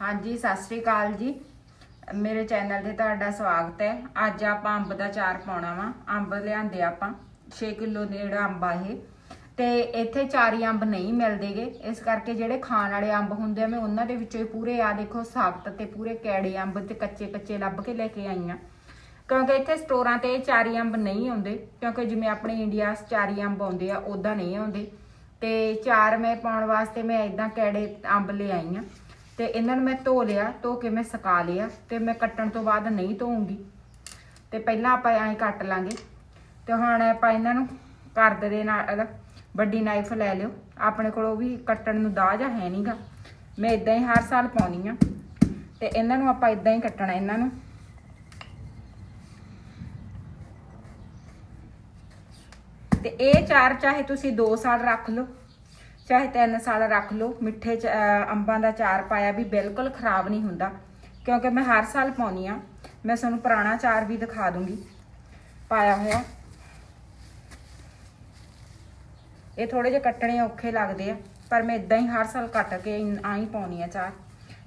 ਹਾਂਜੀ, ਸਤਿ ਸ੍ਰੀ ਅਕਾਲ ਜੀ। ਮੇਰੇ ਚੈਨਲ ਤੇ ਤੁਹਾਡਾ ਸਵਾਗਤ ਹੈ। ਅੱਜ ਆਪਾਂ ਅੰਬ ਦਾ ਚਾਰ ਪਾਉਣਾ ਵਾ। ਅੰਬ ਲਿਆਂਦੇ ਆਪਾਂ। 6 ਕਿਲੋ ਜਿਹੜਾ ਅੰਬ ਆ ਇਹ। ਤੇ ਇੱਥੇ ਚਾਰੀ ਅੰਬ ਨਹੀਂ ਮਿਲਦੇਗੇ। ਇਸ ਕਰਕੇ ਜਿਹੜੇ ਖਾਣ ਵਾਲੇ ਅੰਬ ਹੁੰਦੇ ਆ, ਮੈਂ ਉਹਨਾਂ ਦੇ ਵਿੱਚੋਂ ਹੀ ਪੂਰੇ ਆ ਦੇਖੋ, ਸਾਬਤ ਤੇ ਪੂਰੇ ਕੈੜੇ ਅੰਬ ਤੇ ਕੱਚੇ ਕੱਚੇ ਲੱਭ ਕੇ ਲੈ ਕੇ ਆਈਆਂ ਕਿਉਂਕਿ ਇੱਥੇ ਸਟੋਰਾਂ ਤੇ ਚਾਰੀ ਅੰਬ ਨਹੀਂ ਆਉਂਦੇ। ਕਿਉਂਕਿ ਜਿਵੇਂ ਆਪਣੇ ਇੰਡੀਆ 'ਚ ਚਾਰੀ ਅੰਬ ਆਉਂਦੇ ਆ ਉਦਾਂ ਨਹੀਂ ਆਉਂਦੇ। ਤੇ ਚਾਰ ਮੈਂ ਪਾਉਣ ਵਾਸਤੇ ਮੈਂ ਇਦਾਂ ਕੈੜੇ ਅੰਬ ਲੈ ਆਈ ਆ ਤੇ ਇਹਨਾਂ ਨੂੰ ਮੈਂ ਧੋ ਲਿਆ, ਧੋ ਕੇ ਮੈਂ ਸੁਕਾ ਲਿਆ ਤੇ ਮੈਂ ਕੱਟਣ ਤੋਂ ਬਾਅਦ ਨਹੀਂ ਧੋਉਂਗੀ ਤੇ ਪਹਿਲਾਂ ਆਪਾਂ ਐਂ ਕੱਟ ਲਾਂਗੇ। ਤੇ ਹੁਣ ਆਪਾਂ ਇਹਨਾਂ ਨੂੰ ਕਰਦ ਦੇ ਨਾਲ ਵੱਡੀ ਨਾਈਫ ਲੈ ਲਿਓ। ਆਪਣੇ ਕੋਲ ਉਹ ਵੀ ਕੱਟਣ ਨੂੰ ਦਾਜ ਹੈ ਨਹੀਂਗਾ ਮੈਂ ਇਦਾਂ ਹੀ ਹਰ ਸਾਲ ਪਾਉਣੀ ਆ। ਤੇ ਇਹਨਾਂ ਨੂੰ ਆਪਾਂ ਇਦਾਂ ਹੀ ਕੱਟਣਾ ਇਹਨਾਂ ਨੂੰ। ਤੇ ਇਹ ਚਾਰ ਚਾਹੇ ਤੁਸੀਂ 2 ਸਾਲ ਰੱਖ ਲਓ। ਚਾਹੇ 3 ਸਾਲ ਰੱਖ ਲਓ, ਮਿੱਠੇ ਚ ਅੰਬਾਂ ਦਾ ਚਾਰ ਪਾਇਆ ਵੀ ਬਿਲਕੁਲ ਖਰਾਬ ਨਹੀਂ ਹੁੰਦਾ। ਕਿਉਂਕਿ ਮੈਂ ਹਰ ਸਾਲ ਪਾਉਣੀ ਆ ਮੈਂ ਤੁਹਾਨੂੰ ਪੁਰਾਣਾ ਚਾਰ ਵੀ ਦਿਖਾ ਦੂੰਗੀ। ਪਾਇਆ ਹੋਇਆ। ਇਹ ਥੋੜੇ ਜਿਹੇ ਕੱਟਣੇ ਔਖੇ ਲੱਗਦੇ ਆ, ਪਰ ਮੈਂ ਇਦਾਂ ਹੀ ਹਰ ਸਾਲ ਕੱਟ ਕੇ ਆਈ ਪਾਉਣੀ ਆ ਚਾਰ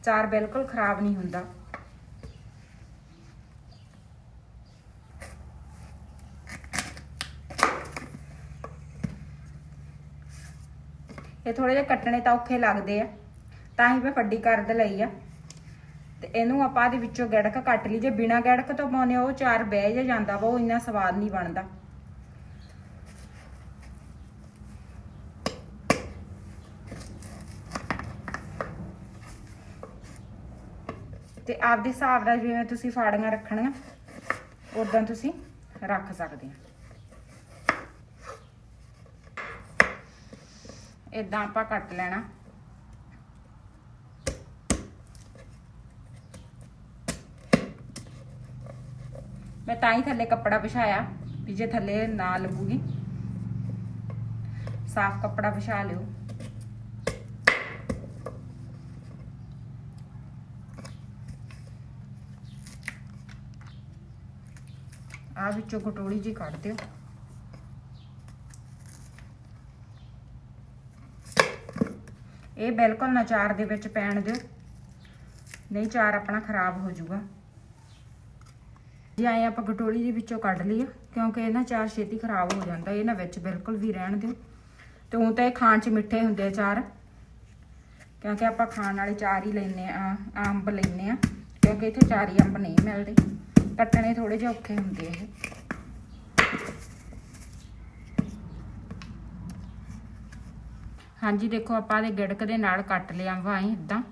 ਚਾਰ ਬਿਲਕੁਲ ਖਰਾਬ ਨਹੀਂ ਹੁੰਦਾ। ਇਹ ਥੋੜੇ ਜਿਹੇ ਕੱਟਣੇ ਤਾਂ ਔਖੇ ਲੱਗਦੇ ਆ। ਤਾਂ ਹੀ ਮੈਂ ਫੱਡੀ ਕਰਦ ਲਈ ਆ। ਤੇ ਇਹਨੂੰ ਆਪਾਂ ਦੇ ਵਿੱਚੋਂ ਗੜਕ ਕੱਟ ਲਈ। ਜੇ ਬਿਨਾ ਗੜਕ ਤੋਂ ਪਾਉਨੇ ਉਹ ਚਾਰ ਬਹਿ ਜਾਂਦਾ ਵਾ, ਉਹ ਇੰਨਾ ਸਵਾਦ ਨਹੀਂ ਬਣਦਾ। ਤੇ ਆਪਦੇ ਹਿਸਾਬ ਨਾਲ ਜਿਵੇਂ ਤੁਸੀਂ ਫਾੜੀਆਂ ਰੱਖਣੀਆਂ ਉਦਾਂ ਤੁਸੀਂ ਰੱਖ ਸਕਦੇ ਆ ਇਦਾਂ ਆਪਾਂ ਕੱਟ ਲੈਣਾ। ਮੈਂ ਤਾਂ ਹੀ ਥੱਲੇ ਕੱਪੜਾ ਵਿਛਾਇਆ ਵੀ ਜੇ ਥੱਲੇ ਨਾ ਲੱਗੂਗੀ। ਸਾਫ਼ ਕੱਪੜਾ ਵਿਛਾ ਲਿਓ। ਆ ਵਿੱਚੋਂ ਕਟੋਰੀ ਜੀ ਕੱਢ ਦਿਓ। ਇਹ ਬਿਲਕੁਲ ਨਾ ਚਾਰ ਦੇ ਵਿੱਚ ਪੈਣ ਦਿਓ। ਨਹੀਂ, ਚਾਰ ਆਪਣਾ ਖਰਾਬ ਹੋ ਜਾਊਗਾ। ਜੇ ਆਏ ਆਪਾਂ ਕਟੋਰੀ ਦੇ ਵਿੱਚੋਂ ਕੱਢ ਲਈਏ, ਕਿਉਂਕਿ ਇਹ ਨਾ ਚਾਰ ਛੇਤੀ ਖਰਾਬ ਹੋ ਜਾਂਦਾ, ਇਹ ਨਾ ਵਿੱਚ ਬਿਲਕੁਲ ਵੀ ਰਹਿਣ ਦਿਓ। ਤੇ ਉਹ ਤਾਂ ਇਹ ਖਾਣ 'ਚ ਮਿੱਠੇ ਹੁੰਦੇ ਆ ਚਾਰ। ਕਿਉਂਕਿ ਆਪਾਂ ਖਾਣ ਵਾਲੇ ਚਾਰ ਹੀ ਲੈਨੇ ਆ ਅੰਬ ਲੈਨੇ ਆ, ਕਿਉਂਕਿ ਇੱਥੇ ਚਾਰ ਹੀ ਅੰਬ ਨਹੀਂ ਮਿਲਦੇ। ਕੱਟਣੇ ਥੋੜੇ ਜਿਹੇ ਔਖੇ ਹੁੰਦੇ ਇਹ। ਹਾਂਜੀ, ਦੇਖੋ, ਆਪਾਂ ਦੇ ਗਿੜਕ ਦੇ ਨਾਲ ਕੱਟ ਲਿਆ ਵਾ ਐਂ ਇਦਾਂ।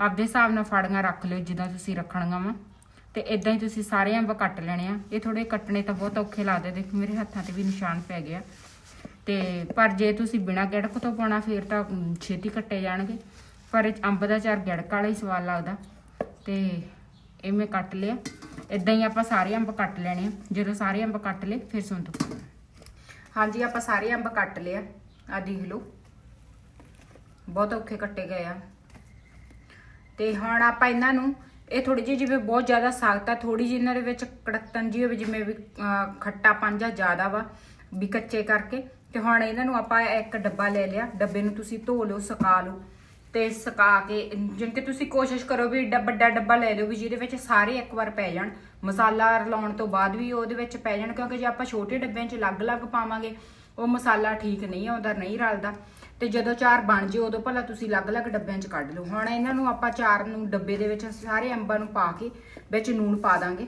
ਆਪਦੇ ਹਿਸਾਬ ਨਾਲ ਫਾੜੀਆਂ ਰੱਖ ਲਿਓ, ਜਿੱਦਾਂ ਤੁਸੀਂ ਰੱਖਣੀਆਂ ਵਾ। ਤੇ ਇਦਾਂ ਹੀ ਤੁਸੀਂ ਸਾਰੇ ਅੰਬ ਕੱਟ ਲੈਣੇ ਆ। ਇਹ ਥੋੜੇ ਕੱਟਣੇ ਤਾਂ ਬਹੁਤ ਔਖੇ ਲੱਗਦੇ, ਦੇਖੋ, ਮੇਰੇ ਹੱਥਾਂ ਤੇ ਵੀ ਨਿਸ਼ਾਨ ਪੈ ਗਿਆ। ਤੇ ਪਰ ਜੇ ਤੁਸੀਂ ਬਿਨਾ ਗਿੜਕ ਤੋਂ ਪਾਉਣਾ, ਫਿਰ ਤਾਂ ਛੇਤੀ ਕੱਟੇ ਜਾਣਗੇ। ਪਰ ਇਹ ਅੰਬ ਦਾ ਚਾਰ ਗਿੜਕ ਵਾਲਾ ਹੀ ਸਵਾਦ ਲੱਗਦਾ। ਤੇ ਇਹ ਮੈਂ ਕੱਟ ਲਿਆ। ਇਦਾਂ ਹੀ ਆਪਾਂ ਸਾਰੇ ਅੰਬ ਕੱਟ ਲੈਣੇ ਆ। ਜਦੋਂ ਸਾਰੇ ਅੰਬ ਕੱਟ ਲਏ, ਫਿਰ ਸੁਣ ਦੋ ਹਾਂਜੀ, ਆਪਾਂ ਸਾਰੇ ਅੰਬ ਕੱਟ ਲਿਆ ਆ। ਦੇਖ ਲਓ। ਬਹੁਤ ਔਖੇ ਕੱਟੇ ਗਏ ਆ। ਤੇ ਹੁਣ ਆਪਾਂ ਇਹਨਾਂ ਨੂੰ, ਇਹ ਥੋੜੀ ਜਿਹੀ ਜਿਵੇਂ ਬਹੁਤ ਜ਼ਿਆਦਾ ਸਖਤ ਆ ਥੋੜੀ ਜਿਹੀ ਇਹਨਾਂ ਦੇ ਵਿੱਚ ਕੜਕਤਨ ਜੀ ਹੋਵੇ, ਜਿਵੇਂ ਵੀ ਖੱਟਾ ਪੰਜਾ ਜ਼ਿਆਦਾ ਵਾ, ਵੀ ਕੱਚੇ ਕਰਕੇ। ਤੇ ਹੁਣ ਇਹਨਾਂ ਨੂੰ ਆਪਾਂ ਇੱਕ ਡੱਬਾ ਲੈ ਲਿਆ। ਡੱਬੇ ਨੂੰ ਤੁਸੀਂ ਧੋ ਲਓ, ਸੁਕਾ ਲਓ। ਤੇ ਸੁਕਾ ਕੇ ਜਿਵੇਂ ਕਿ ਤੁਸੀਂ ਕੋਸ਼ਿਸ਼ ਕਰੋ ਵੀ ਏਡਾ ਵੱਡਾ ਡੱਬਾ ਲੈ ਲਓ ਵੀ ਜਿਹਦੇ ਵਿੱਚ ਸਾਰੇ ਇੱਕ ਵਾਰ ਪੈ ਜਾਣ। ਮਸਾਲਾ ਰਲਾਉਣ ਤੋਂ ਬਾਅਦ ਵੀ ਉਹਦੇ ਵਿੱਚ ਪੈ ਜਾਣ, ਕਿਉਂਕਿ ਜੇ ਆਪਾਂ ਛੋਟੇ ਡੱਬਿਆਂ 'ਚ ਅਲੱਗ-ਅਲੱਗ ਪਾਵਾਂਗੇ, ਉਹ ਮਸਾਲਾ ਠੀਕ ਨਹੀਂ ਆਉਂਦਾ ਨਹੀਂ ਰਲਦਾ। ਤੇ ਜਦੋਂ ਚਾਰ ਬਣ ਜੇ, ਉਦੋਂ ਭਲਾ ਤੁਸੀਂ ਅਲੱਗ-ਅਲੱਗ ਡੱਬਿਆਂ 'ਚ ਕੱਢ ਲਓ। ਹੁਣ ਇਹਨਾਂ ਨੂੰ ਆਪਾਂ ਚਾਰ ਨੂੰ ਡੱਬੇ ਦੇ ਵਿੱਚ ਸਾਰੇ ਅੰਬਾਂ ਨੂੰ ਪਾ ਕੇ ਵਿੱਚ ਨੂਣ ਪਾ ਦਾਂਗੇ।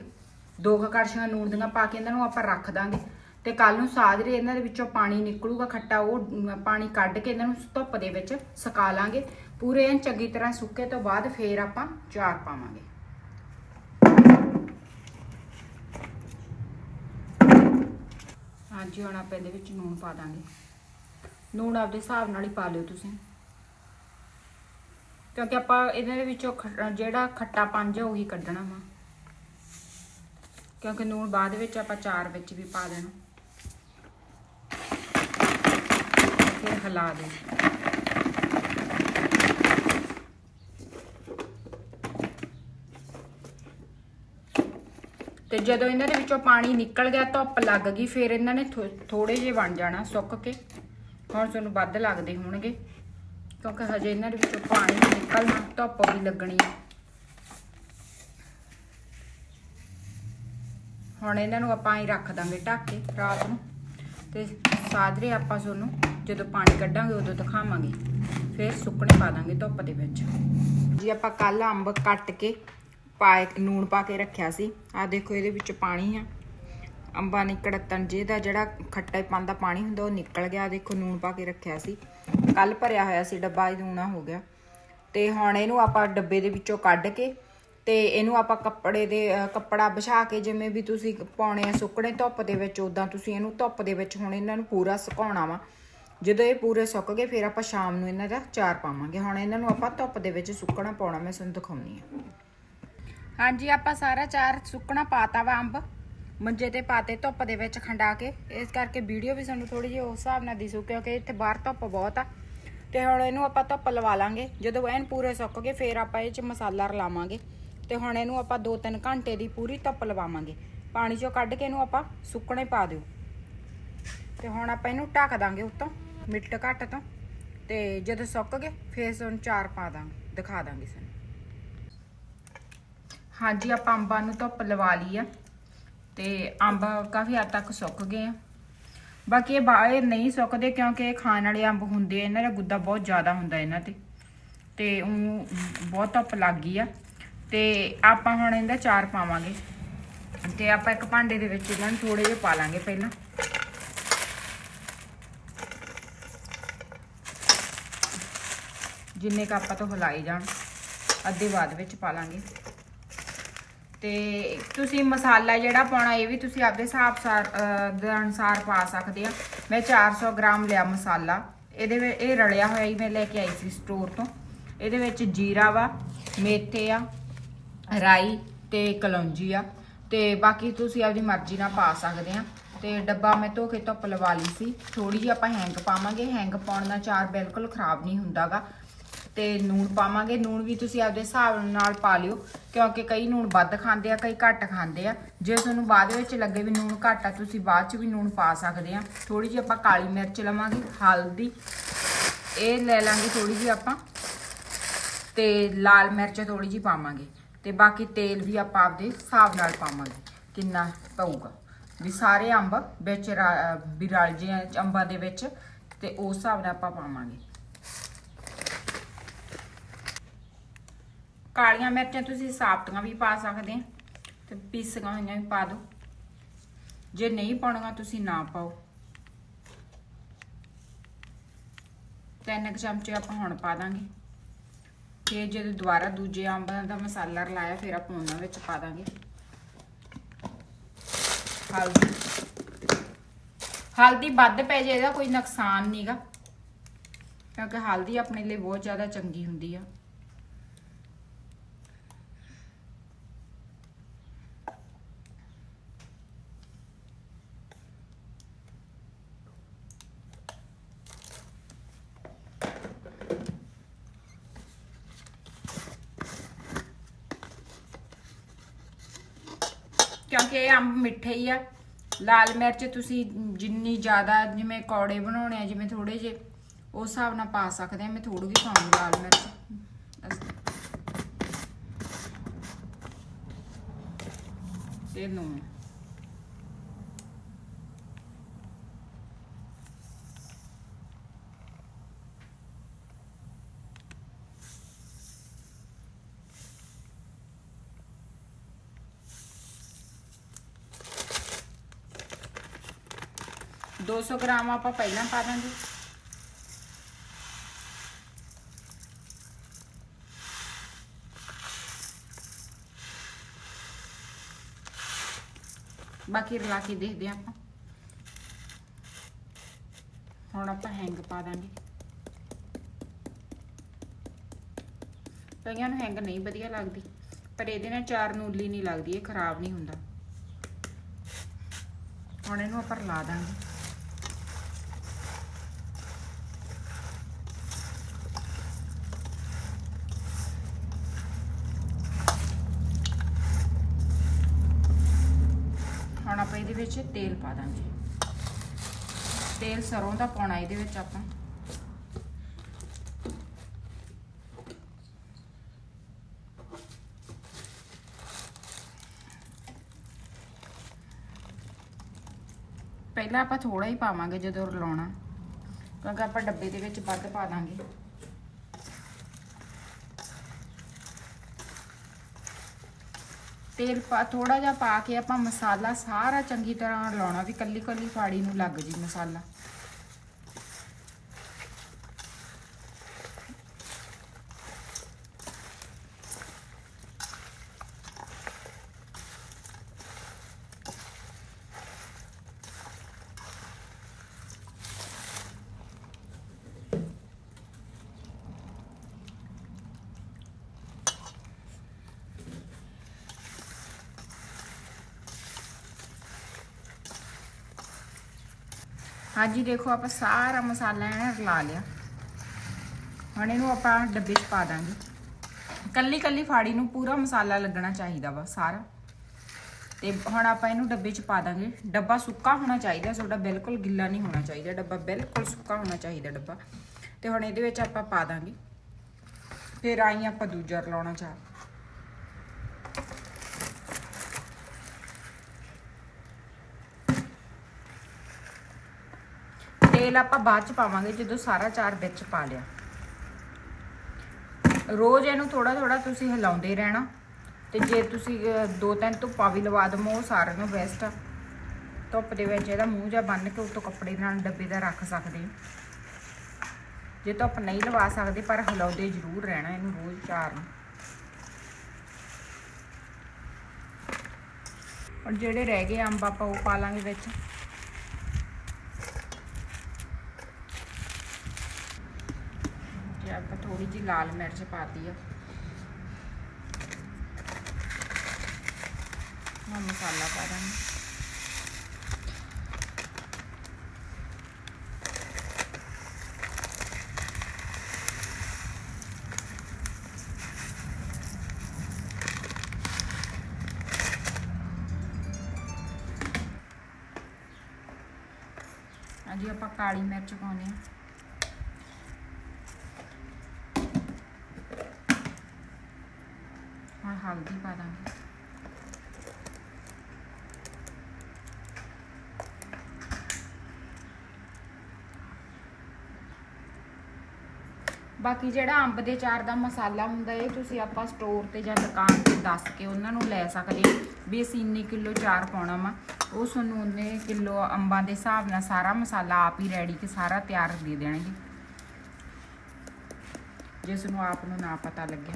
ਦੋ ਕੁ ਕੜਛੀਆਂ ਨੂਣ ਦੀਆਂ ਪਾ ਕੇ ਇਹਨਾਂ ਨੂੰ ਆਪਾਂ ਰੱਖ ਦਾਂਗੇ। ਤੇ ਕੱਲ ਨੂੰ ਸਾਜਰੇ ਇਹਨਾਂ ਦੇ ਵਿੱਚੋਂ ਪਾਣੀ ਨਿਕਲੂਗਾ ਖੱਟਾ, ਉਹ ਪਾਣੀ ਕੱਢ ਕੇ ਇਹਨਾਂ ਨੂੰ ਧੁੱਪ ਦੇ ਵਿੱਚ ਸੁਕਾ ਲਾਂਗੇ। ਪੂਰੇ ਐਨ ਚੰਗੀ ਤਰ੍ਹਾਂ ਸੁੱਕੇ ਤੋਂ ਬਾਅਦ ਫੇਰ ਆਪਾਂ ਚਾਰ ਪਾਵਾਂਗੇ। ਹਾਂਜੀ, ਹੁਣ ਆਪਾਂ ਇਹਦੇ ਵਿੱਚ ਨੂਣ ਪਾ ਦਾਂਗੇ। ਨੂਣ ਆਪਦੇ ਹਿਸਾਬ ਨਾਲ ਹੀ ਪਾ ਲਿਓ ਤੁਸੀਂ। ਕਿਉਂਕਿ ਆਪਾਂ ਇਹਨਾਂ ਦੇ ਵਿੱਚੋਂ ਜਿਹੜਾ ਖੱਟਾ ਪੰਜ ਆ ਉਹੀ ਕੱਢਣਾ ਵਾ। ਕਿਉਂਕਿ ਨੂਣ ਬਾਅਦ ਵਿੱਚ ਆਪਾਂ ਚਾਰ ਵਿੱਚ ਵੀ ਪਾ ਦੇਣਾ। ਫਿਰ ਹਿਲਾ ਦੇ ਤੇ ਜਦੋਂ ਇਹਨਾਂ ਦੇ ਵਿੱਚੋਂ ਪਾਣੀ ਨਿਕਲ ਗਿਆ, ਧੁੱਪ ਲੱਗ ਗਈ, ਫਿਰ ਇਹਨਾਂ ਨੇ ਥੋੜੇ ਜਿਹੇ ਬਣ ਜਾਣਾ ਸੁੱਕ ਕੇ। ਹੁਣ ਤੁਹਾਨੂੰ ਵੱਧ ਲੱਗਦੇ ਹੋਣਗੇ, ਕਿਉਂਕਿ ਹਜੇ ਇਹਨਾਂ ਦੇ ਵਿੱਚੋਂ ਪਾਣੀ ਵੀ ਨਿਕਲਣਾ, ਧੁੱਪ ਵੀ ਲੱਗਣੀ ਆ। ਹੁਣ ਇਹਨਾਂ ਨੂੰ ਆਪਾਂ ਹੀ ਰੱਖ ਦਾਂਗੇ ਢੱਕ ਕੇ ਰਾਤ ਨੂੰ, ਤੇ ਸਾਜਰੇ ਆਪਾਂ ਤੁਹਾਨੂੰ ਜਦੋਂ ਪਾਣੀ ਕੱਢਾਂਗੇ ਉਦੋਂ ਦਿਖਾਵਾਂਗੇ। ਫਿਰ ਸੁੱਕਣੇ ਪਾ ਦਾਂਗੇ ਧੁੱਪ ਦੇ ਵਿੱਚ। ਜੀ ਆਪਾਂ ਕੱਲ ਅੰਬ ਕੱਟ ਕੇ ਪਾਏ, ਨੂਣ ਪਾ ਕੇ ਰੱਖਿਆ ਸੀ। ਆ ਦੇਖੋ ਇਹਦੇ ਵਿੱਚ ਪਾਣੀ ਆ। ਅੰਬਾਂ ਨੇ ਕੜਤਨ ਜਿਹਦਾ ਜਿਹੜਾ ਖੱਟਾ ਪਾਂਦਾ ਪਾਣੀ ਹੁੰਦਾ, ਉਹ ਨਿਕਲ ਗਿਆ। ਦੇਖੋ, ਨੂਣ ਪਾ ਕੇ ਰੱਖਿਆ ਸੀ। ਕੱਲ ਭਰਿਆ ਹੋਇਆ ਸੀ, ਡੱਬਾ ਇਹ ਨੂਣਾ ਹੋ ਗਿਆ। ਤੇ ਹੁਣ ਇਹਨੂੰ ਆਪਾਂ ਡੱਬੇ ਦੇ ਵਿੱਚੋਂ ਕੱਢ ਕੇ ਤੇ ਇਹਨੂੰ ਆਪਾਂ ਕੱਪੜੇ ਦੇ ਕੱਪੜਾ ਵਿਛਾ ਕੇ, ਜਿਵੇਂ ਵੀ ਤੁਸੀਂ ਪਾਉਣੇ ਆ ਸੁੱਕਣੇ ਧੁੱਪ ਦੇ ਵਿੱਚ ਉਦਾਂ ਤੁਸੀਂ ਇਹਨੂੰ ਧੁੱਪ ਦੇ ਵਿੱਚ ਹੁਣ ਇਹਨਾਂ ਨੂੰ ਪੂਰਾ ਸੁਕਾਉਣਾ ਵਾ। ਜਦੋਂ ਇਹ ਪੂਰੇ ਸੁੱਕ ਗਏ, ਫਿਰ ਆਪਾਂ ਸ਼ਾਮ ਨੂੰ ਇਹਨਾਂ ਦਾ ਚਾਰ ਪਾਵਾਂਗੇ। ਹੁਣ ਇਹਨਾਂ ਨੂੰ ਆਪਾਂ ਧੁੱਪ ਦੇ ਵਿੱਚ ਸੁੱਕਣਾ ਪਾਉਣਾ, ਮੈਂ ਤੁਹਾਨੂੰ ਦਿਖਾਉਣੀ ਆ ਹਾਂਜੀ, ਆਪਾਂ ਸਾਰਾ ਚਾਰ ਸੁੱਕਣਾ ਪਾਤਾ ਵਾ ਅੰਬ। ਮੰਜੇ ਤੇ ਪਾਤੇ ਧੁੱਪ ਦੇ ਵਿੱਚ ਖੰਡਾ ਕੇ। ਇਸ ਕਰਕੇ ਵੀਡੀਓ ਵੀ ਸਾਨੂੰ ਥੋੜੀ ਜਿਹੀ ਉਸ ਹਿਸਾਬ ਨਾਲ ਦਿਸੂ, ਕਿਉਂਕਿ ਇੱਥੇ ਬਾਹਰ ਧੁੱਪ ਬਹੁਤ ਆ। ਤੇ ਹੁਣ ਇਹਨੂੰ ਆਪਾਂ ਧੁੱਪ ਲਵਾ ਲਾਂਗੇ। ਜਦੋਂ ਐਨ ਪੂਰੇ ਸੁੱਕ ਗਏ, ਫਿਰ ਆਪਾਂ ਇਹ ਚ ਮਸਾਲਾ ਰਲਾਵਾਂਗੇ। ਤੇ ਹੁਣ ਇਹਨੂੰ ਆਪਾਂ 2-3 ਘੰਟੇ ਦੀ ਪੂਰੀ ਧੁੱਪ ਲਵਾਵਾਂਗੇ। ਪਾਣੀ ਚੋਂ ਕੱਢ ਕੇ ਇਹਨੂੰ ਆਪਾਂ ਸੁੱਕਣੇ ਪਾ ਦਿਓ। ਤੇ ਹੁਣ ਆਪਾਂ ਇਹਨੂੰ ਢੱਕ ਦਾਂਗੇ ਉੱਤੋਂ, ਮਿੱਟ ਘੱਟ ਤੋਂ। ਤੇ ਜਦੋਂ ਸੁੱਕ ਗਏ, ਫਿਰ ਸਾਨੂੰ ਚਾਰ ਪਾ ਦਾਂਗੇ, ਦਿਖਾ ਦਾਂਗੇ ਸਾਨੂੰ। ਹਾਂਜੀ, ਆਪਾਂ ਅੰਬਾਂ ਨੂੰ ਧੁੱਪ ਲਵਾ ਲਈ ਆ। ਤੇ ਅੰਬ ਕਾਫੀ ਹੱਦ ਤੱਕ ਸੁੱਕ ਗਏ ਆ। ਬਾਕੀ ਇਹ ਬਾਹਰ ਨਹੀਂ ਸੁੱਕਦੇ ਕਿਉਂਕਿ ਇਹ ਖਾਣ ਵਾਲੇ ਅੰਬ ਹੁੰਦੇ ਆ, ਇਹਨਾਂ ਦਾ ਗੁੱਦਾ ਬਹੁਤ ਜ਼ਿਆਦਾ ਹੁੰਦਾ ਇਹਨਾਂ ਤੇ। ਤੇ ਉਹ ਬਹੁਤ ਧੁੱਪ ਲੱਗ ਗਈ ਆ। ਤੇ ਆਪਾਂ ਹੁਣ ਇਹਦਾ ਚਾਰ ਪਾਵਾਂਗੇ। ਤੇ ਆਪਾਂ ਇੱਕ ਭਾਂਡੇ ਦੇ ਵਿੱਚ ਇਹਨਾਂ ਨੂੰ ਥੋੜੇ ਜਿਹੇ ਪਾ ਲਾਂਗੇ ਪਹਿਲਾਂ। ਜਿੰਨੇ ਕ ਆਪਾਂ ਤੋਂ ਹਿਲਾਈ ਜਾਣ, ਅੱਧੇ ਬਾਅਦ ਵਿੱਚ ਪਾ ਲਾਂਗੇ। ਤੇ ਤੁਸੀਂ ਮਸਾਲਾ ਜਿਹੜਾ ਪਾਉਣਾ, ਇਹ ਵੀ ਤੁਸੀਂ ਆਪਦੇ ਹਿਸਾਬ ਦੇ ਅਨੁਸਾਰ ਪਾ ਸਕਦੇ ਆ। ਮੈਂ 400 ਗ੍ਰਾਮ ਲਿਆ ਮਸਾਲਾ। ਇਹਦੇ ਵਿੱਚ, ਇਹ ਰਲਿਆ ਹੋਇਆ ਹੀ ਮੈਂ ਲੈ ਕੇ ਆਈ ਸੀ ਸਟੋਰ ਤੋਂ। ਇਹਦੇ ਵਿੱਚ ਜੀਰਾ ਵਾ, ਮੇਥੇ ਆ, ਰਾਈ ਤੇ ਕਲੌਂਜੀ ਆ। ਤੇ ਬਾਕੀ ਤੁਸੀਂ ਆਪਦੀ ਮਰਜ਼ੀ ਨਾਲ ਪਾ ਸਕਦੇ ਆ। ਤੇ ਡੱਬਾ ਮੈਂ ਧੋ ਕੇ ਧੁੱਪ ਲਵਾ ਲਈ ਸੀ। ਥੋੜੀ ਜਿਹੀ ਆਪਾਂ ਹੈਂਗ ਪਾਵਾਂਗੇ। ਹੈਂਗ ਪਾਉਣ ਦਾ ਚਾਰ ਬਿਲਕੁਲ ਖਰਾਬ ਨਹੀਂ ਹੁੰਦਾਗਾ। ਤੇ ਨੂਣ ਪਾਵਾਂਗੇ। ਨੂਣ ਵੀ ਤੁਸੀਂ ਆਪਦੇ ਹਿਸਾਬ ਨਾਲ ਪਾ ਲਿਓ, ਕਿਉਂਕਿ ਕਈ ਨੂਣ ਵੱਧ ਖਾਂਦੇ ਆ, ਕਈ ਘੱਟ ਖਾਂਦੇ ਆ। ਜੇ ਤੁਹਾਨੂੰ ਬਾਅਦ ਵਿੱਚ ਲੱਗੇ ਵੀ ਨੂਣ ਘੱਟ ਆ, ਤੁਸੀਂ ਬਾਅਦ ਚ ਵੀ ਨੂਣ ਪਾ ਸਕਦੇ ਆ। ਥੋੜੀ ਜਿਹੀ ਆਪਾਂ ਕਾਲੀ ਮਿਰਚ ਲਵਾਂਗੇ, ਹਲਦੀ। ਇਹ ਲੈ ਲਾਂਗੇ ਥੋੜੀ ਜਿਹੀ ਆਪਾਂ, ਤੇ ਲਾਲ ਮਿਰਚ ਥੋੜੀ ਜਿਹੀ ਪਾਵਾਂਗੇ। ਤੇ ਬਾਕੀ ਤੇਲ ਵੀ ਆਪਾਂ ਆਪਦੇ ਹਿਸਾਬ ਨਾਲ ਪਾਵਾਂਗੇ, ਕਿੰਨਾ ਪਊਗਾ। ਵੀ ਸਾਰੇ ਅੰਬ ਵਿੱਚ ਰਾ- ਵੀ ਰਲ ਜੇ ਅੰਬਾਂ ਦੇ ਵਿੱਚ, ਤੇ ਉਸ ਹਿਸਾਬ ਨਾਲ ਆਪਾਂ ਪਾਵਾਂਗੇ। ਕਾਲੀਆਂ ਮਿਰਚਾਂ ਤੁਸੀਂ ਸਾਬਤੀਆਂ ਵੀ ਪਾ ਸਕਦੇ ਆ ਤੇ ਪੀਸੀਆਂ ਹੋਈਆਂ ਵੀ ਪਾ ਦਿਓ। ਜੇ ਨਹੀਂ ਪਾਉਣੀਆਂ, ਤੁਸੀਂ ਨਾ ਪਾਓ। ਤਿੰਨ ਕੁ ਚਮਚੇ ਆਪਾਂ ਹੁਣ ਪਾ ਦਾਂਗੇ। ਤੇ ਜਦੋਂ ਦੁਬਾਰਾ ਦੂਜੇ ਅੰਬਾਂ ਦਾ ਮਸਾਲਾ ਰਲਾਇਆ, ਫਿਰ ਆਪਾਂ ਉਹਨਾਂ ਵਿੱਚ ਪਾ ਦਾਂਗੇ। ਹਲਦੀ। ਹਲਦੀ ਵੱਧ ਪੈ ਜੇ ਇਹਦਾ ਕੋਈ ਨੁਕਸਾਨ ਨਹੀਂਗਾ ਕਿਉਂਕਿ ਹਲਦੀ ਆਪਣੇ ਲਈ ਬਹੁਤ ਜ਼ਿਆਦਾ ਚੰਗੀ ਹੁੰਦੀ ਆ। ਕਿਉਂਕਿ ਇਹ ਅੰਬ ਮਿੱਠੇ ਹੀ ਆ। ਲਾਲ ਮਿਰਚ ਤੁਸੀਂ ਜਿੰਨੀ ਜ਼ਿਆਦਾ ਜਿਵੇਂ ਕੌੜੇ ਬਣਾਉਣੇ ਆ, ਜਿਵੇਂ ਥੋੜੇ ਜੇ ਉਸ ਹਿਸਾਬ ਨਾਲ ਪਾ ਸਕਦੇ ਆ। ਮੈਂ ਥੋੜੀ ਜਿਹੀ ਪਾਉਂਗੀ ਲਾਲ ਮਿਰਚ। ਤੇ ਨੂਣ। ਦੋ ਸੌ ਗ੍ਰਾਮ ਆਪਾਂ ਪਹਿਲਾਂ ਪਾ ਦਾਂਗੇ। ਬਾਕੀ ਰਲਾ ਕੇ ਦੇਖਦੇ ਆਪਾਂ। ਹੁਣ ਆਪਾਂ ਹੈਂਗ ਪਾ ਦਾਂਗੇ। ਕਈਆਂ ਨੂੰ ਹੈਂਗ ਨਹੀਂ ਵਧੀਆ ਲੱਗਦੀ, ਪਰ ਇਹਦੇ ਨਾਲ ਚਾਰ ਨੂਲੀ ਨਹੀਂ ਲੱਗਦੀ, ਇਹ ਖਰਾਬ ਨਹੀਂ ਹੁੰਦਾ। ਹੁਣ ਇਹਨੂੰ ਆਪਾਂ ਲਾ ਦਾਂਗੇ। ਵਿੱਚ ਤੇਲ ਪਾ ਦਾਂਗੇ। ਤੇਲ ਸਰੋਂ ਦਾ ਪਾਉਣਾ ਇਹਦੇ ਵਿੱਚ ਆਪਾਂ। ਪਹਿਲਾਂ ਆਪਾਂ ਥੋੜਾ ਹੀ ਪਾਵਾਂਗੇ ਜਦੋਂ ਰਲਾਉਣਾ ਕਿਉਂਕਿ ਆਪਾਂ ਡੱਬੇ ਦੇ ਵਿੱਚ ਵੱਧ ਪਾ ਦਾਂਗੇ। ਤੇਲ ਪਾ ਥੋੜਾ ਜਿਹਾ ਪਾ ਕੇ ਆਪਾਂ ਮਸਾਲਾ ਸਾਰਾ ਚੰਗੀ ਤਰ੍ਹਾਂ ਲਾਉਣਾ ਵੀ ਕੱਲੀ ਕੱਲੀ ਫਾੜੀ ਨੂੰ ਲੱਗ ਜੀ ਮਸਾਲਾ। ਹਾਂਜੀ, ਦੇਖੋ ਆਪਾਂ ਸਾਰਾ ਮਸਾਲਾ ਐਨ ਰਲਾ ਲਿਆ। ਹੁਣ ਇਹਨੂੰ ਆਪਾਂ ਡੱਬੇ 'ਚ ਪਾ ਦਾਂਗੇ। ਕੱਲੀ ਕੱਲੀ ਫਾੜੀ ਨੂੰ ਪੂਰਾ ਮਸਾਲਾ ਲੱਗਣਾ ਚਾਹੀਦਾ ਵਾ ਸਾਰਾ। ਤੇ ਹੁਣ ਆਪਾਂ ਇਹਨੂੰ ਡੱਬੇ 'ਚ ਪਾ ਦਾਂਗੇ। ਡੱਬਾ ਸੁੱਕਾ ਹੋਣਾ ਚਾਹੀਦਾ, ਤੁਹਾਡਾ ਬਿਲਕੁਲ ਗਿੱਲਾ ਨਹੀਂ ਹੋਣਾ ਚਾਹੀਦਾ। ਡੱਬਾ ਬਿਲਕੁਲ ਸੁੱਕਾ ਹੋਣਾ ਚਾਹੀਦਾ ਡੱਬਾ। ਤੇ ਹੁਣ ਇਹਦੇ ਵਿੱਚ ਆਪਾਂ ਪਾ ਦਾਂਗੇ। ਫਿਰ ਆਈ ਆਪਾਂ ਦੂਜਾ ਰਲਾਉਣਾ ਚਾਹ। ਤੇਲ ਆਪਾਂ ਬਾਅਦ ਚ ਪਾਵਾਂਗੇ ਜਦੋਂ ਸਾਰਾ ਚਾਰ ਵਿੱਚ ਪਾ ਲਿਆ। ਰੋਜ਼ ਇਹਨੂੰ ਥੋੜਾ ਥੋੜਾ ਤੁਸੀਂ ਹਿਲਾਉਂਦੇ ਰਹਿਣਾ ਤੇ ਜੇ ਤੁਸੀਂ ਦੋ ਤਿੰਨ ਧੁੱਪਾਂ ਵੀ ਲਵਾ ਦਮੋ ਉਹ ਸਾਰਿਆਂ ਨੂੰ ਬੈਸਟ ਆ। ਧੁੱਪ ਦੇ ਵਿੱਚ ਇਹਦਾ ਮੂੰਹ ਜਾਂ ਬੰਨ ਕੇ ਉੱਤੋਂ ਕੱਪੜੇ ਨਾਲ ਡੱਬੇ ਦਾ ਰੱਖ ਸਕਦੇ। ਜੇ ਧੁੱਪ ਨਹੀਂ ਲਵਾ ਸਕਦੇ, ਪਰ ਹਿਲਾਉਂਦੇ ਜ਼ਰੂਰ ਰਹਿਣਾ ਇਹਨੂੰ ਰੋਜ਼ ਚਾਰ ਨੂੰ। ਔਰ ਜਿਹੜੇ ਰਹਿ ਗਏ ਅੰਬ ਆਪਾਂ ਉਹ ਪਾ ਲਾਂਗੇ ਵਿੱਚ ਜੇ ਆਪਾਂ ਥੋੜੀ ਲਾਲ ਮਿਰਚ ਪਾਤੀ ਆ। ਹੁਣ ਮਸਾਲਾ ਪਾ ਦਾਂਗੇ। ਹਾਂਜੀ, ਆਪਾਂ ਕਾਲੀ ਮਿਰਚ ਪਾਉਂਦੇ ਆ ਹੁਣ ਹਲਦੀ ਪਾ ਦਾਂਗੇ ਬਾਕੀ ਜਿਹੜਾ ਅੰਬ ਦੇ ਚਾਰ ਦਾ ਮਸਾਲਾ ਹੁੰਦਾ, ਇਹ ਤੁਸੀਂ ਆਪਾਂ ਸਟੋਰ ਤੇ ਜਾਂ ਦੁਕਾਨ ਤੇ ਦੱਸ ਕੇ ਉਹਨਾਂ ਨੂੰ ਲੈ ਸਕਦੇ ਵੀ ਅਸੀਂ ਇੰਨੇ ਕਿਲੋ ਚਾਰ ਪਾਉਣਾ ਵਾ, ਉਹ ਤੁਹਾਨੂੰ ਉਹਨੇ ਕਿਲੋ ਅੰਬਾਂ ਦੇ ਹਿਸਾਬ ਨਾਲ ਸਾਰਾ ਮਸਾਲਾ ਆਪ ਹੀ ਰੈਡੀ ਤੇ ਸਾਰਾ ਤਿਆਰ ਦੇ ਦੇਣਗੇ। ਜਿਸ ਨੂੰ ਆਪ ਨੂੰ ਨਾ ਪਤਾ ਲੱਗਿਆ।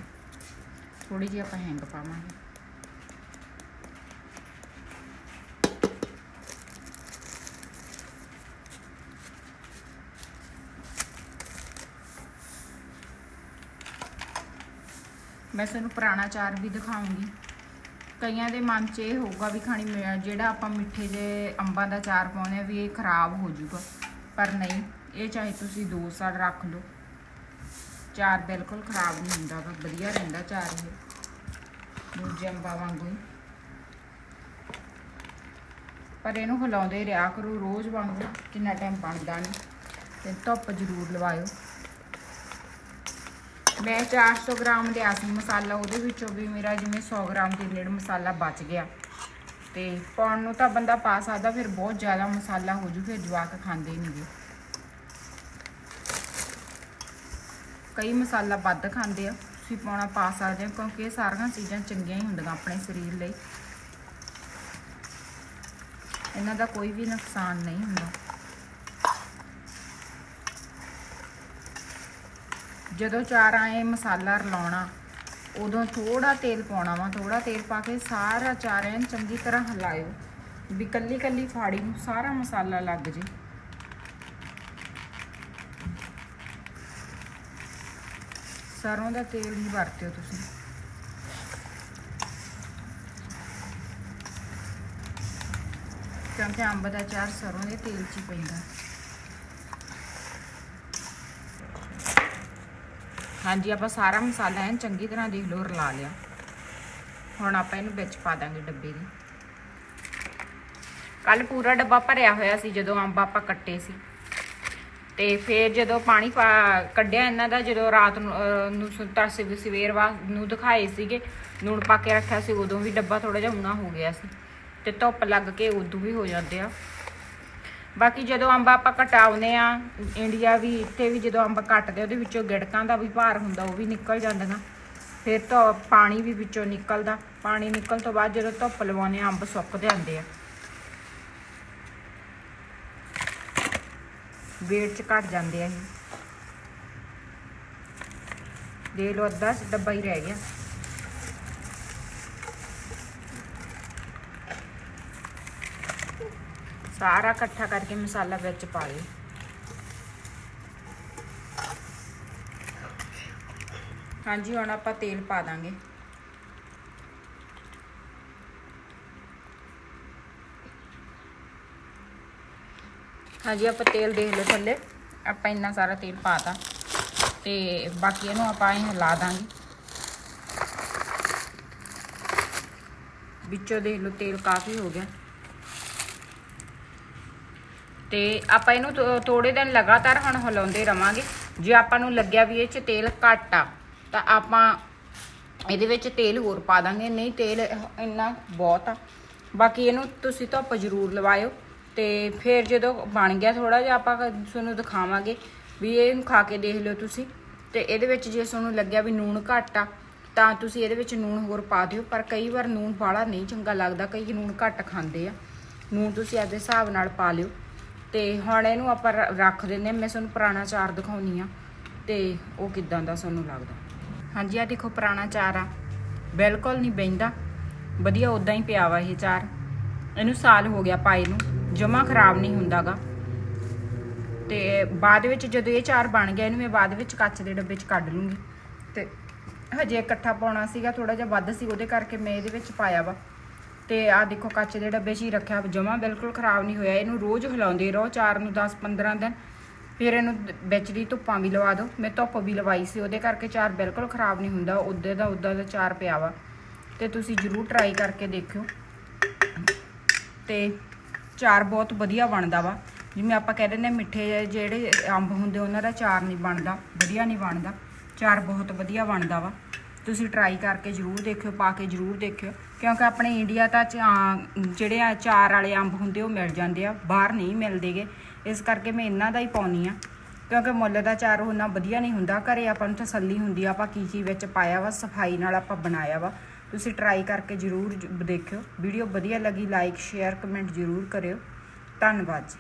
ਥੋੜੀ ਜਿਹੀ ਆਪਾਂ ਹੈਂਗ ਪਾਵਾਂਗੇ। ਮੈਂ ਤੁਹਾਨੂੰ ਪੁਰਾਣਾ ਚਾਰ ਵੀ ਦਿਖਾਉਂਗੀ। ਕਈਆਂ ਦੇ ਮਨ 'ਚ ਇਹ ਹੋਊਗਾ ਵੀ ਖਾਣੀ ਮਿ- ਜਿਹੜਾ ਆਪਾਂ ਮਿੱਠੇ ਦੇ ਅੰਬਾਂ ਦਾ ਚਾਰ ਪਾਉਂਦੇ ਆ ਵੀ ਇਹ ਖਰਾਬ ਹੋ ਜਾਊਗਾ ਪਰ ਨਹੀਂ, ਇਹ ਚਾਹੇ ਤੁਸੀਂ ਦੋ ਸਾਲ ਰੱਖ ਲਓ। ਚਾਰ ਬਿਲਕੁਲ ਖਰਾਬ ਨਹੀਂ ਹੁੰਦਾ ਵਾ, ਵਧੀਆ ਰਹਿੰਦਾ ਚਾਰ ਇਹ। ਦੂਜੇ ਅੰਬਾਂ ਵਾਂਗੂ ਪਰ ਇਹਨੂੰ ਹਿਲਾਉਂਦੇ ਰਿਹਾ ਕਰੋ ਰੋਜ਼ ਵਾਂਗੂ, ਕਿੰਨਾ ਟਾਈਮ ਬਣਦਾ ਨਹੀਂ ਤੇ ਧੁੱਪ ਜ਼ਰੂਰ ਲਵਾਇਓ। ਮੈਂ 400 ਗ੍ਰਾਮ ਲਿਆ ਸੀ ਮਸਾਲਾ, ਉਹਦੇ ਵਿੱਚੋਂ ਵੀ ਮੇਰਾ ਜਿਵੇਂ 100 ਗ੍ਰਾਮ ਦੇ ਨੇੜ ਮਸਾਲਾ ਬਚ ਗਿਆ। ਤੇ ਪਾਉਣ ਨੂੰ ਤਾਂ ਬੰਦਾ ਪਾ ਸਕਦਾ, ਫਿਰ ਬਹੁਤ ਜ਼ਿਆਦਾ ਮਸਾਲਾ ਹੋ ਜੂ, ਫਿਰ ਜਵਾਕ ਖਾਂਦੇ ਨਹੀਂਗੇ ਕਈ ਮਸਾਲਾ ਵੱਧ ਖਾਂਦੇ ਆ। ਤੁਸੀਂ ਪਾਉਣਾ ਪਾ ਸਕਦੇ ਹੋ, ਕਿਉਂਕਿ ਇਹ ਸਾਰੀਆਂ ਚੀਜ਼ਾਂ ਚੰਗੀਆਂ ਹੀ ਹੁੰਦੀਆਂ ਆਪਣੇ ਸਰੀਰ ਲਈ। ਇਹਨਾਂ ਦਾ ਕੋਈ ਵੀ ਨੁਕਸਾਨ ਨਹੀਂ ਹੁੰਦਾ। ਜਦੋਂ ਚਾਰ ਆਏ ਮਸਾਲਾ ਰਲਾਉਣਾ, ਉਦੋਂ ਥੋੜਾ ਤੇਲ ਪਾਉਣਾ ਵਾ ਥੋੜਾ ਤੇਲ ਪਾ ਕੇ ਸਾਰਾ ਚਾਰ ਐਨ ਚੰਗੀ ਤਰ੍ਹਾਂ ਹਿਲਾਇਓ। ਵੀ ਕੱਲੀ ਕੱਲੀ ਫਾੜੀ ਨੂੰ ਸਾਰਾ ਮਸਾਲਾ ਲੱਗ ਜੇ। ਸਰੋਂ ਦਾ ਤੇਲ ਹੀ ਵਰਤਿਓ ਤੁਸੀਂ। ਕਿਉਂਕਿ ਅੰਬ ਦਾ ਚਾਰ ਸਰੋਂ ਦੇ ਤੇਲ 'ਚ ਹੀ ਪੈਂਦਾ। ਹਾਂਜੀ, ਆਪਾਂ ਸਾਰਾ ਮਸਾਲਾ ਐਨ ਚੰਗੀ ਤਰ੍ਹਾਂ ਦੇਖ ਲਓ, ਰਲਾ ਲਿਆ। ਹੁਣ ਆਪਾਂ ਇਹਨੂੰ ਵਿੱਚ ਪਾ ਦਾਂਗੇ ਡੱਬੇ ਦੇ। ਕੱਲ ਪੂਰਾ ਡੱਬਾ ਭਰਿਆ ਹੋਇਆ ਸੀ ਜਦੋਂ ਅੰਬ ਆਪਾਂ ਕੱਟੇ ਸੀ। ਤੇ ਫਿਰ ਜਦੋਂ ਪਾਣੀ ਪਾ ਕੱਢਿਆ ਇਹਨਾਂ ਦਾ ਜਦੋਂ ਰਾਤ ਨੂੰ ਅਹ, ਸਵੇਰ ਵਾ ਨੂੰ ਦਿਖਾਏ ਸੀਗੇ ਲੂਣ ਪਾ ਕੇ ਰੱਖਿਆ ਸੀ ਉਦੋਂ ਵੀ ਡੱਬਾ ਥੋੜਾ ਜਿਹਾ ਉਣਾ ਹੋ ਗਿਆ ਸੀ ਤੇ ਧੁੱਪ ਲੱਗ ਕੇ ਉਦੋਂ ਵੀ ਹੋ ਜਾਂਦੇ ਆ। ਬਾਕੀ ਜਦੋਂ ਅੰਬ ਆਪਾਂ ਕਟਾਉਨੇ ਆ ਇੰਡੀਆ ਵੀ ਇੱਥੇ ਵੀ ਜਦੋਂ ਅੰਬ ਕੱਟਦੇ ਉਹਦੇ ਵਿੱਚੋਂ ਗਿੜਕਾਂ ਦਾ ਵੀ ਭਾਰ ਹੁੰਦਾ ਉਹ ਵੀ ਨਿਕਲ ਜਾਂਦੀਆਂ ਫਿਰ ਤਾਂ ਪਾਣੀ ਵੀ ਵਿੱਚੋਂ ਨਿਕਲਦਾ ਪਾਣੀ ਨਿਕਲਣ ਤੋਂ ਬਾਅਦ ਜਦੋਂ ਧੁੱਪ ਲਵਾਉਨੇ ਆ ਅੰਬ ਸੁੱਕ ਜਾਂਦੇ ਆ। ਵੇਟ ਚ ਘਟ ਜਾਂਦੇ ਆ ਇਹ। ਦੇ ਲੋ ਅੱਧਾ ਡੱਬਾ ਹੀ ਰਹਿ ਗਿਆ। ਸਾਰਾ ਇਕੱਠਾ ਕਰਕੇ ਮਸਾਲਾ ਵਿੱਚ ਪਾ ਲਿਓ। ਹਾਂਜੀ, ਹੁਣ ਆਪਾਂ ਤੇਲ ਪਾ ਦਾਂਗੇ। ਹਾਂਜੀ, ਆਪਾਂ ਤੇਲ ਦੇਖ ਲਓ ਥੱਲੇ। ਆਪਾਂ ਇੰਨਾ ਸਾਰਾ ਤੇਲ ਪਾਤਾ। ਤੇ ਬਾਕੀ ਇਹਨੂੰ ਆਪਾਂ ਇਹ ਹਿਲਾ ਦਾਂਗੇ। ਵਿੱਚੋਂ ਦੇਖ ਲਓ, ਤੇਲ ਕਾਫੀ ਹੋ ਗਿਆ। ਤੇ ਆਪਾਂ ਇਹਨੂੰ ਥੋ- ਥੋੜੇ ਦਿਨ ਲਗਾਤਾਰ ਹੁਣ ਹਿਲਾਉਂਦੇ ਰਵਾਂਗੇ। ਜੇ ਆਪਾਂ ਨੂੰ ਲੱਗਿਆ ਵੀ ਇਹ ਚ ਤੇਲ ਘੱਟ ਆ, ਤਾਂ ਆਪਾਂ ਇਹਦੇ ਵਿੱਚ ਤੇਲ ਹੋਰ ਪਾ ਦਾਂਗੇ। ਨਹੀਂ, ਤੇਲ ਇੰਨਾ ਬਹੁਤ ਆ। ਬਾਕੀ ਇਹਨੂੰ ਤੁਸੀਂ ਧੁੱਪ ਜ਼ਰੂਰ ਲਵਾਇਓ। ਤੇ ਫਿਰ ਜਦੋਂ ਬਣ ਗਿਆ ਥੋੜਾ ਜਿਹਾ, ਆਪਾਂ ਤੁਹਾਨੂੰ ਦਿਖਾਵਾਂਗੇ ਵੀ ਇਹਨੂੰ ਖਾ ਕੇ ਦੇਖ ਲਿਓ ਤੁਸੀਂ। ਤੇ ਇਹਦੇ ਵਿੱਚ ਜੇ ਤੁਹਾਨੂੰ ਲੱਗਿਆ ਵੀ ਨੂਣ ਘੱਟ ਆ, ਤਾਂ ਤੁਸੀਂ ਇਹਦੇ ਵਿੱਚ ਨੂਣ ਹੋਰ ਪਾ ਦਿਓ। ਪਰ ਕਈ ਵਾਰ ਨੂਣ ਬਾਹਲਾ ਨਹੀਂ ਚੰਗਾ ਲੱਗਦਾ, ਕਈ ਨੂਣ ਘੱਟ ਖਾਂਦੇ ਆ। ਨੂਣ ਤੁਸੀਂ ਆਪਦੇ ਹਿਸਾਬ ਨਾਲ ਪਾ ਲਿਓ। ਤੇ ਹੁਣ ਇਹਨੂੰ ਆਪਾਂ ਰ- ਰੱਖ ਦਿੰਦੇ ਹਾਂ। ਮੈਂ ਤੁਹਾਨੂੰ ਪੁਰਾਣਾ ਚਾਰ ਦਿਖਾਉਣੀ ਆ ਤੇ ਉਹ ਕਿਦਾਂ ਦਾ ਤੁਹਾਨੂੰ ਲੱਗਦਾ। ਹਾਂਜੀ ਆ ਦੇਖੋ ਪੁਰਾਣਾ ਚਾਰ ਆ। ਬਿਲਕੁਲ ਨਹੀਂ ਬੈਂਦਾ ਵਧੀਆ ਉਦਾਂ ਹੀ ਪਿਆ ਵਾ ਇਹ ਚਾਰ ਇਹਨੂੰ ਸਾਲ ਹੋ ਗਿਆ ਪਾਏ ਨੂੰ। ਜਮਾ ਖਰਾਬ ਨਹੀਂ ਹੁੰਦਾਗਾ। ਤੇ ਬਾਅਦ ਵਿੱਚ ਜਦੋਂ ਇਹ ਚਾਰ ਬਣ ਗਿਆ, ਇਹਨੂੰ ਮੈਂ ਬਾਅਦ ਵਿੱਚ ਕੱਚ ਦੇ ਡੱਬੇ 'ਚ ਕੱਢ ਲੂੰਗੀ। ਤੇ ਹਜੇ ਇਕੱਠਾ ਪਾਉਣਾ ਸੀਗਾ ਥੋੜਾ ਜਿਹਾ ਵੱਧ ਸੀ, ਉਹਦੇ ਕਰਕੇ ਮੈਂ ਇਹਦੇ ਵਿੱਚ ਪਾਇਆ ਵਾ। ਤੇ ਆ ਦੇਖੋ, ਕੱਚ ਦੇ ਡੱਬੇ 'ਚ ਹੀ ਰੱਖਿਆ, ਜਮਾ ਬਿਲਕੁਲ ਖਰਾਬ ਨਹੀਂ ਹੋਇਆ। ਇਹਨੂੰ ਰੋਜ਼ ਹਿਲਾਉਂਦੇ ਰਹੋ, ਚਾਰ ਨੂੰ 10 15 ਦਿਨ। ਫਿਰ ਇਹਨੂੰ ਵਿੱਚ ਦੀ ਧੁੱਪਾਂ ਵੀ ਲਵਾ ਦਿਓ। ਮੈਂ ਧੁੱਪ ਵੀ ਲਵਾਈ ਸੀ, ਉਹਦੇ ਕਰਕੇ ਚਾਰ ਬਿਲਕੁਲ ਖਰਾਬ ਨਹੀਂ ਹੁੰਦਾ। ਉਦੇ ਦਾ ਉਦਾਂ ਦਾ ਚਾਰ ਪਿਆ ਵਾ। ਤੇ ਤੁਸੀਂ ਜਰੂਰ ਟਰਾਈ ਕਰਕੇ ਦੇਖਿਓ। ਤੇ ਚਾਰ ਬਹੁਤ ਵਧੀਆ ਬਣਦਾ ਵਾ। ਜਿਵੇਂ ਆਪਾਂ ਕਹਿ ਦਿੰਦੇ ਹਾਂ ਮਿੱਠੇ ਜਿਹੜੇ ਅੰਬ ਹੁੰਦੇ, ਉਹਨਾਂ ਦਾ ਚਾਰ ਨਹੀਂ ਬਣਦਾ, ਵਧੀਆ ਨਹੀਂ ਬਣਦਾ। ਚਾਰ ਬਹੁਤ ਵਧੀਆ ਬਣਦਾ ਵਾ। ਤੁਸੀਂ ਟਰਾਈ ਕਰਕੇ ਜਰੂਰ ਦੇਖਿਓ, ਪਾ ਕੇ ਜਰੂਰ ਦੇਖਿਓ। ਕਿਉਂਕਿ ਆਪਣੇ ਇੰਡੀਆ ਤਾਂ ਚਾ- ਜਿਹੜੇ ਆ ਚਾਰ ਵਾਲੇ ਅੰਬ ਹੁੰਦੇ, ਉਹ ਮਿਲ ਜਾਂਦੇ ਆ। ਬਾਹਰ ਨਹੀਂ ਮਿਲਦੇਗੇ। ਇਸ ਕਰਕੇ ਮੈਂ ਇਹਨਾਂ ਦਾ ਹੀ ਪਾਉਣੀ ਆ ਕਿਉਂਕਿ ਮੁੱਲ ਦਾ ਚਾਰ ਉਹਨਾਂ ਵਧੀਆ ਨਹੀਂ ਹੁੰਦਾ। ਘਰੇ ਆਪਾਂ ਨੂੰ ਤਸੱਲੀ ਹੁੰਦੀ ਆ, ਆਪਾਂ ਕੀ ਕੀ ਵਿੱਚ ਪਾਇਆ ਵਾ, ਸਫ਼ਾਈ ਨਾਲ ਆਪਾਂ ਬਣਾਇਆ ਵਾ। ਤੁਸੀਂ ਟਰਾਈ ਕਰਕੇ ਜਰੂਰ ਦੇਖਿਓ। ਵੀਡੀਓ ਵਧੀਆ ਲੱਗੀ ਲਾਈਕ ਸ਼ੇਅਰ ਕਮੈਂਟ ਜਰੂਰ ਕਰਿਓ। ਧੰਨਵਾਦ ਜੀ।